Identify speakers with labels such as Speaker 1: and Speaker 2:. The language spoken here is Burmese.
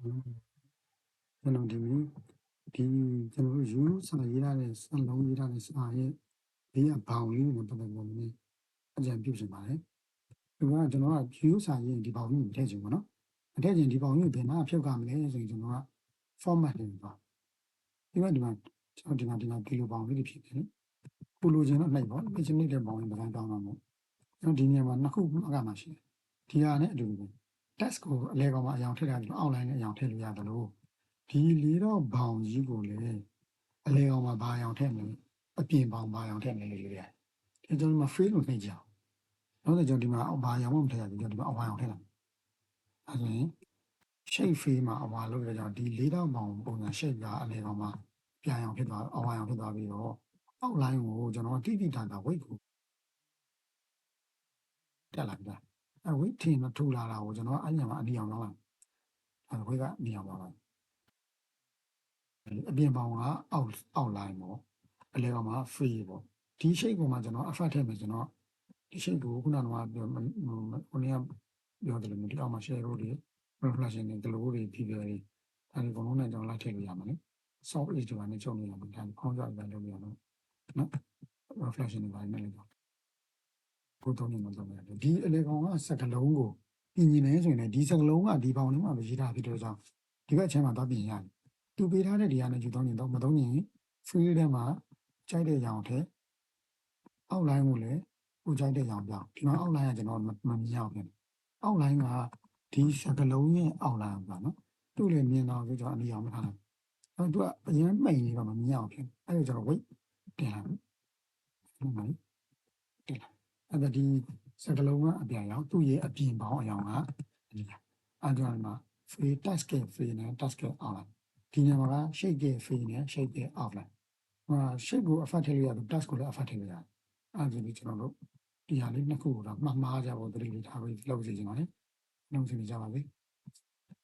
Speaker 1: ကျွန်တော်ဒီနေ့ဒီကျွန်တော်တို့ယူစာရေးရတဲ့စလုံးရေးရတဲ့စာရဲ့ဘေးကဘောင်လေးနဲ့ပတ်သက်လို့လည်းအကြံပြုချင်ပါတယ်။ဒီကကျွန်တော်ကယူစာရေးဒီဘောင်ကြီးကိုထည့်ချင်ပါတော့။မထည့်ချင်ဒီဘောင်ကြီးကိုဘယ်မှာဖြုတ်ကမလဲဆိုရင်ကျွန်တော်က format လေးပါ။ဒီမှာဒီမှာကျွန်တော်ဒီမှာဒီမှာကီလိုဘောင်လေးတွေဖြစ်နေတယ်။ကိုလိုချင်တော့နှိပ်ပါ။မချင်တဲ့ဘောင်ရင်ပန်းတောင်းတော့မဟုတ်။ကျွန်တော်ဒီနေရာမှာနှစ်ခုမှကမှရှိတယ်။ဒီဟာနဲ့အတူတူ test ကိုအလဲကောင်မှာအယောင်ထည့်ရတယ် online နဲ့အယောင်ထည့်လို့ရတယ်လို့ဒီလေးတော့ဘောင်ကြီးကိုလည်းအလဲအောင်မှာဘာအောင်ထည့်မလဲအပြင်ဘောင်ဘာအောင်ထည့်မလဲလို့ရတယ်။ဒီကျွန်တော်မှာ free လို့နှိပ်ကြအောင်။နောက်တော့ကျွန်တော်ဒီမှာဘာအောင်မှမထည့်ရဘူးကျွန်တော်ဒီမှာအဝါအောင်ထည့်လိုက်။အဲဒါဆိုရင် shape free မှာအဝါလို့ရကြအောင်ဒီလေးတော့ဘောင်ပုံစံ shape ကအလဲကောင်မှာပြန်အောင်ဖြစ်သွားအဝါအောင်ဖြစ်သွားပြီးတော့ outline ကိုကျွန်တော်တိတိတတ်တာ weight ကိုတက်လာပြီလား။ အဲ weight ထင်တော့ထူလာတာကိုကျွန်တော်အဲ့ညမှာအနီအောင်လောက်လိုက်။အဲ weight ကအနီအောင်လောက်လိုက်အပြင်ပေါင်ကအောက်အောက်လိုင်းပေါ့အလဲကောင်မှာ free ပေါ့ဒီ shape ကိုမှကျွန်တော် effort ထည့်မယ်ကျွန်တော်ဒီ shape ကိုခုနကပြောခုနကပြောတယ်လို့ဒီအောက်မှာ share လို့ဒီ reflection တွေဒီလိုတွေဒီတွေအဲဒီအကုန်လုံးနဲ့ကျွန်တော်လိုက်ထည့်လို့ရမှာလေ soft edge တွေနဲ့ချုပ်နေရမှာဒါခေါင်းကြောက်ပြန်လုပ်ရအောင်နော် reflection တွေပါနေလို့ ကိုတော့နေမှာတော့မယ်ဒီအလေကောင်ကစကလုံးကိုပြင်နေနေဆိုရင်လည်းဒီစကလုံးကဒီပေါင်လေးမှာပဲရေးထားပြီးတော့ကြောင့်ဒီဘက်ချမ်းမှာတော့ပြင်ရတယ်သူပေးထားတဲ့ဒီဟာနဲ့ယူသုံးရင်တော့မသုံးရင် free ထဲမှာကြိုက်တဲ့ရောင်ထဲအောက်လိုင်းကိုလည်းကိုကြိုက်တဲ့ရောင်ပြောင်းဒီမှာအောက်လိုင်းကကျွန်တော်မမမြင်အောင်ပြင်အောက်လိုင်းကဒီစကလုံးရဲ့အောက်လိုင်းပါနော်သူ့လည်းမြင်တော့ဆိုကျွန်တော်အနည်းအောင်မထားလိုက်အဲသူကအရင်မိန်နေတော့မမြင်အောင်ပြင်အဲဒါကျွန်တော် wait တင်လိုက်ဟုတ်မလားတင်လိုက် အဲ့ဒါဒီစကလုံးကအပြန်ရောင်သူ့ရဲ့အပြင်ပေါင်းအရောင်ကအနည်းအဲဒါမှ free task က free နဲ့ task အောက်လိုင်းဒီနေရာမှာက shape ရဲ့ free နဲ့ shape ရဲ့ outline ဟို shape ကို effect ထည့်လို့ရတယ် task ကိုလည်း effect ထည့်လို့ရတယ်အဲ့ဒါကြီးကျွန်တော်တို့ဒီဟာလေးနှစ်ခုကိုတော့မှတ်မှားကြဖို့တတိလေးထားပြီးလုပ်စီချင်ပါလေနှုတ်စီကြပါလေ